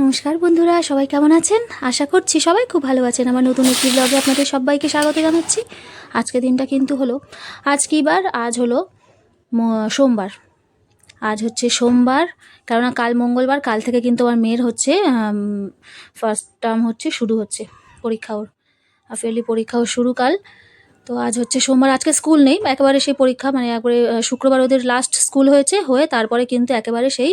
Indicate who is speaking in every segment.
Speaker 1: নমস্কার বন্ধুরা, সবাই কেমন আছেন? আশা করছি সবাই খুব ভালো আছেন। আমার নতুন একটি ব্লগে আপনাদের সবাইকে স্বাগত জানাচ্ছি। আজকে দিনটা কিন্তু হলো আজ কী বার আজ হলো সোমবার। আজ হচ্ছে সোমবার, কেননা কাল মঙ্গলবার, কাল থেকে কিন্তু আমার মেয়ের হচ্ছে ফার্স্ট টার্ম হচ্ছে, শুরু হচ্ছে পরীক্ষা ওর। হাফিয়ারলি পরীক্ষা ওর শুরু কাল। তো আজ হচ্ছে সোমবার, আজকে স্কুল নেই, একেবারে সেই পরীক্ষা মানে একবারে শুক্রবার ওদের লাস্ট স্কুল হয়েছে, হয়ে তারপরে কিন্তু একেবারে সেই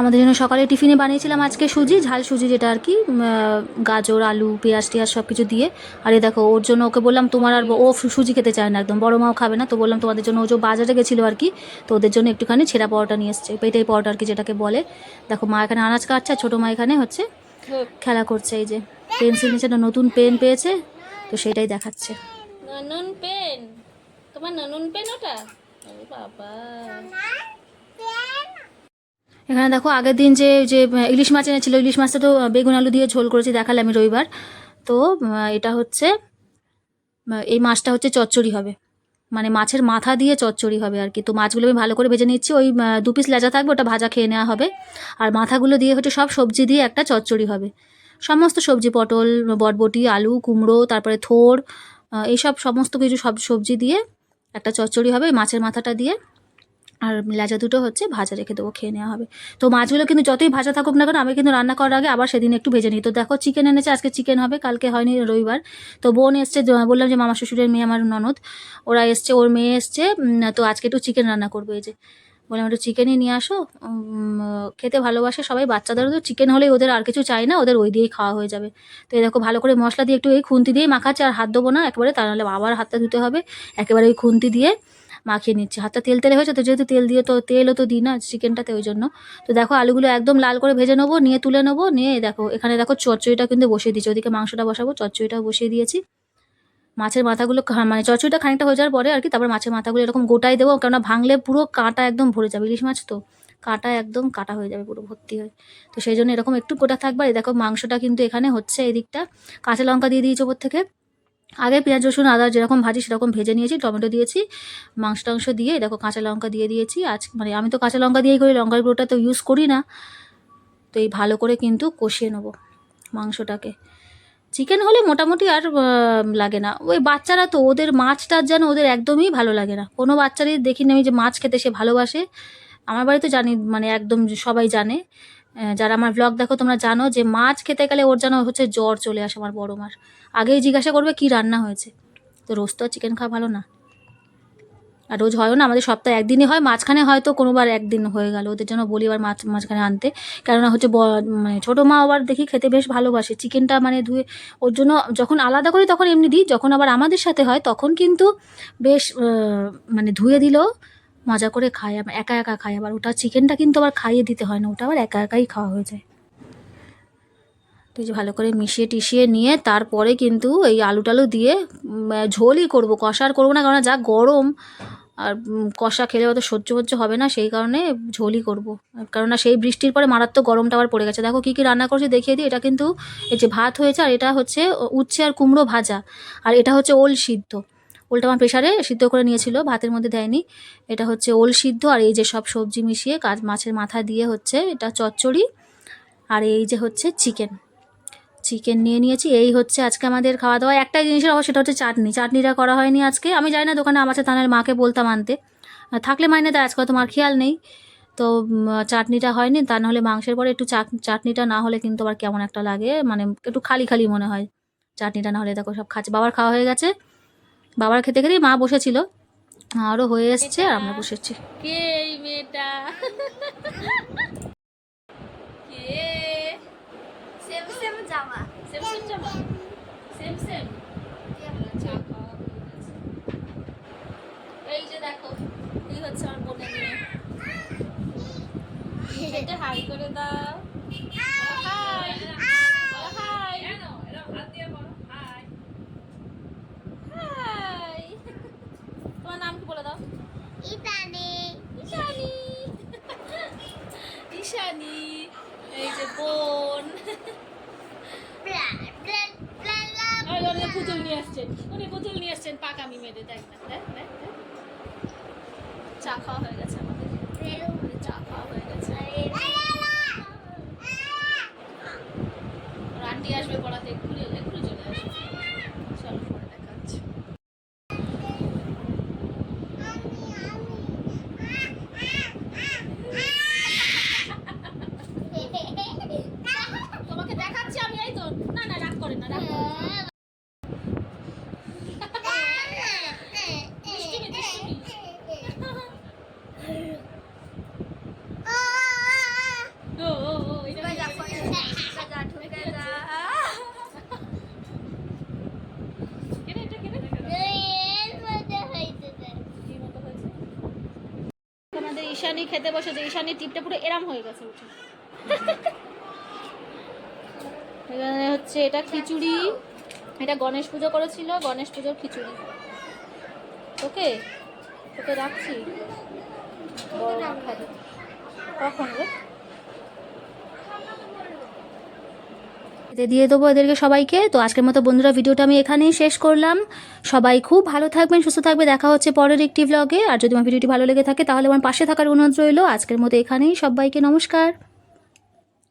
Speaker 1: আমাদের জন্য সকালে টিফিনে বানিয়েছিলাম আজকে সুজি ঝাল সুজি যেটা আর কি গাজর আলু পেঁয়াজ টিয়াজ সব কিছু দিয়ে। আর এই দেখো ওর জন্য ওকে বললাম তোমার আর ও সুজি খেতে চায় না একদম বড় মাও খাবে না। তো বললাম তোমাদের জন্য ও যে বাজারে গেছিল আর কি তো ওদের জন্য একটুখানি ছেঁড়া পরোটা নিয়ে এসছে। পেটাই পরোটা আর কি যেটাকে বলে। দেখো মা এখানে আনাজ কাটছে আর ছোটো মা এখানে হচ্ছে খেলা করছে এই যে পেন্সিল নিচে একটা নতুন পেন পেয়েছে তো সেটাই দেখাচ্ছে।
Speaker 2: ননুন পেন? তোমার ননুন পেন ওটা? বাবা।
Speaker 1: এখানে দেখো আগের দিন যে যে ইলিশ মাছ এনেছিল ইলিশ মাছটা তো বেগুন আলু দিয়ে ঝোল করেছি দেখালে আমি রবিবার। তো এটা হচ্ছে এই মাছটা হচ্ছে চচ্চড়ি হবে। মানে মাছের মাথা দিয়ে চচ্চড়ি হবে আর কি। তো মাছগুলো আমি ভালো করে ভেজে নিচ্ছি ওই দু পিস লেজা থাকবে ওটা ভাজা খেয়ে নেওয়া হবে। আর মাথাগুলো দিয়ে হচ্ছে সব সবজি দিয়ে একটা চচ্চড়ি হবে। সমস্ত সবজি পটল বটবটি আলু কুমড়ো তারপরে থোর আহ, এইসব সমস্ত কিছু সব সবজি দিয়ে একটা চচ্চড়ি হবে মাছের মাথাটা দিয়ে। আর লেজা দুটো হচ্ছে ভাজা রেখে দেবো, খেয়ে নেওয়া হবে। তো মাছগুলো কিন্তু যতই ভাজা থাকুক না কেন, আমি কিন্তু রান্না করার আগে আবার সেদিন একটু ভেজে নিই। তো দেখো চিকেন এনেছে, আজকে চিকেন হবে, কালকে হয়নি, রবিবার। তো বোন এসছে বললাম যে মামা শ্বশুরের মেয়ে আমার ননদ, ওরা এসছে, ওর মেয়ে এসছে তো আজকে একটু চিকেন রান্না করব এই যে। বললাম একটু চিকেনই নিয়ে আসো খেতে ভালোবাসে সবাই, বাচ্চাদেরও তো চিকেন হলেই ওদের আর কিছু চাই না, ওদের ওই দিয়েই খাওয়া হয়ে যাবে। তো এই দেখো ভালো করে মশলা দিয়ে একটু এই খুন্তি দিয়েই মাখাচ্ছে, আর হাত দেবো না, একেবারে তা নাহলে আবার হাতটা ধুতে হবে, একেবারে ওই খুন্তি দিয়ে। মাখিয়ে নিচ্ছে। হাতটা তেল তেলে হয়েছে তো, যেহেতু তেল দিয়ে তো তেলও তো দিই না চিকেনটাতে ওই জন্য। তো দেখো, আলুগুলো একদম লাল করে ভেজে নেব, নিয়ে তুলে নেব, নিয়ে দেখো, এখানে দেখো চচ্চড়িটা কিন্তু বসিয়ে দিচ্ছি ওদিকে মাংসটা বসাবো, চচ্চড়িটাও বসিয়ে দিয়েছি। মাছের মাথাগুলো খা- মানে চচ্চড়িটা খানিকটা হয়ে যাওয়ার পরে আর কি, তারপর মাছের মাথাগুলো এরকম গোটাই দেবো, কেননা ভাঙলে পুরো কাঁটা একদম ভরে যাবে। ইলিশ মাছ তো, কাঁটা একদম কাটা হয়ে যাবে পুরো ভর্তি হয়ে। তো সেই জন্য এরকম একটু গোটা থাকবে। দেখো, মাংসটা কিন্তু এখানে হচ্ছে এদিকটা। কাঁচা লঙ্কা দিয়ে দিয়েছি ওপর থেকে। আগে পেঁয়াজ, রসুন, আদা যেরকম ভাজি সেরকম ভেজে নিয়েছি, টমেটো দিয়েছি মাংস টাংস দিয়ে, দেখো কাঁচা লঙ্কা দিয়ে দিয়েছি, আজ মানে আমি তো কাঁচা লঙ্কা দিয়েই করি, লঙ্কার গুঁড়োটা তো ইউজ করি না, তো এই ভালো করে কিন্তু কষিয়ে নেব মাংসটাকে। চিকেন হলে মোটামুটি আর লাগে না। ওই বাচ্চারা তো, ওদের মাছটা যেন ওদের একদমই ভালো লাগে না। কোনো বাচ্চারই দেখিনি আমি যে মাছ খেতে সে ভালোবাসে। আমার বাড়িতে জানি মানে একদম সবাই জানে। যারা আমার ব্লগ দেখো, তোমরা জানো যে মাছ খেতে গেলে ওর যেন হচ্ছে জ্বর চলে আসে আমার বড় মার। আগেই জিজ্ঞাসা করবে কি রান্না হয়েছে। তো রোজ তো চিকেন খাওয়া ভালো না। আর রোজ হয়ও না, আমাদের সপ্তাহে একদিনই হয়, মাঝখানে হয়তো কোনোবার একদিন হয়ে গেল। ওদের জন্য বলি আবার মাছ মাঝখানে আনতে। কেননা হচ্ছে মানে ছোটো মা আবার দেখি খেতে বেশ ভালোবাসে। চিকেনটা মানে ধুয়ে ওর জন্য যখন আলাদা করি তখন এমনি দিই, যখন আবার আমাদের সাথে হয় তখন কিন্তু বেশ মানে ধুয়ে দিলেও মজা করে খায় আবার একা একা খায় আবার ওটা চিকেনটা কিন্তু আবার খাইয়ে দিতে হয় না, ওটা আবার একা একাই খাওয়া হয়ে যায়। তো ভালো করে মিশিয়ে টিশিয়ে নিয়ে তারপরে কিন্তু এই আলু টালু দিয়ে ঝোলই করব, কষা আর করব না কারণ যা গরম, আর কষা খেলে অত সহ্য হচ্য হবে না, সেই কারণে ঝোলই করব। কেননা সেই বৃষ্টির পরে মারাত্মক গরমটা আবার পড়ে গেছে। দেখো কী কী রান্না করছি দেখিয়ে দিই, এটা কিন্তু এই যে ভাত হয়েছে, আর এটা হচ্ছে উচ্ছে আর কুমড়ো ভাজা, আর এটা হচ্ছে ওল সিদ্ধ। ওলটা আমার প্রেশারে সিদ্ধ করে নিয়েছিল, ভাতের মধ্যে দেয়নি। এটা হচ্ছে ওল সিদ্ধ আর এই যে সব সবজি মিশিয়ে কাজ মাছের মাথা দিয়ে হচ্ছে এটা চচ্চড়ি আর এই যে হচ্ছে চিকেন। চিকেন নিয়ে নিয়েছি, এই হচ্ছে আজকে আমাদের খাওয়া দাওয়া একটাই জিনিসের অভাব, সেটা হচ্ছে চাটনি। চাটনিটা করা হয়নি আজকে। আমি জানি না দোকানে আমার তানের মাকে বলতাম আনতে। থাকলে মাইনে দেয়, আজকে তোমার খেয়াল নেই। তো চাটনিটা হয়নি, তা নাহলে মাংসের পরে একটু চাট- চাটনিটা না হলে কিন্তু আবার কেমন একটা লাগে। মানে একটু খালি খালি মনে হয়। চাটনিটা না হলে দেখো সব খাচ্ছে, বাবার খাওয়া হয়ে গেছে। বাবার খেতে খেতেই মা বসেছিল। আরও হয়ে এসছে আর আমরা বসেছি।
Speaker 2: কে এই মেয়েটা? কে?
Speaker 3: সেম সেম জামা।
Speaker 2: সেম সেম জামা? Same same? চা খাওয়া এই যে দেখো এই হচ্ছে আমার বোনের মেয়ে। এটা হাই করে দাও হাই হাই এই যে বোন। পুতুল নিয়ে আসছেন। উনি পুতুল নিয়ে আসছেন পাকামি মেরে দেখ না দেখ দেখ দেখ। চা খাওয়া হয়ে গেছে আমাদের। চা খাওয়া হয়ে গেছে। আন্টি আসবে পড়াতে এক্ষুনি এক্ষুনি চলে আসবে চলো পরে দেখাচ্ছি তোমাকে দেখাচ্ছি আমি এই তো না না রাগ করেন না রাগ করেন না। দুষ্টুমি, দুষ্টুমি। ও ও ও এটা কেন এটা কেন কি মতো হয়েছে আমাদের ঈশানি খেতে বসেছে ঈশানি টিপটা পুরো এরাম হয়ে গেছে এখানে হচ্ছে এটা খিচুড়ি, এটা গণেশ পুজো করেছিল, গণেশ পুজোর খিচুড়ি। ওকে? ওকে রাখছি। কখন রে?
Speaker 1: এতে দিয়ে দেবো এদেরকে সবাইকে। তো আজকের মতো বন্ধুরা ভিডিওটা আমি এখানেই শেষ করলাম। সবাই খুব ভালো থাকবেন, সুস্থ থাকবে দেখা হচ্ছে পরের একটি ব্লগে আর যদি আমার ভিডিওটি ভালো লেগে থাকে, তাহলে আমার পাশে থাকার অনুরোধ রইল। আজকের মতো এখানেই। সবাইকে নমস্কার।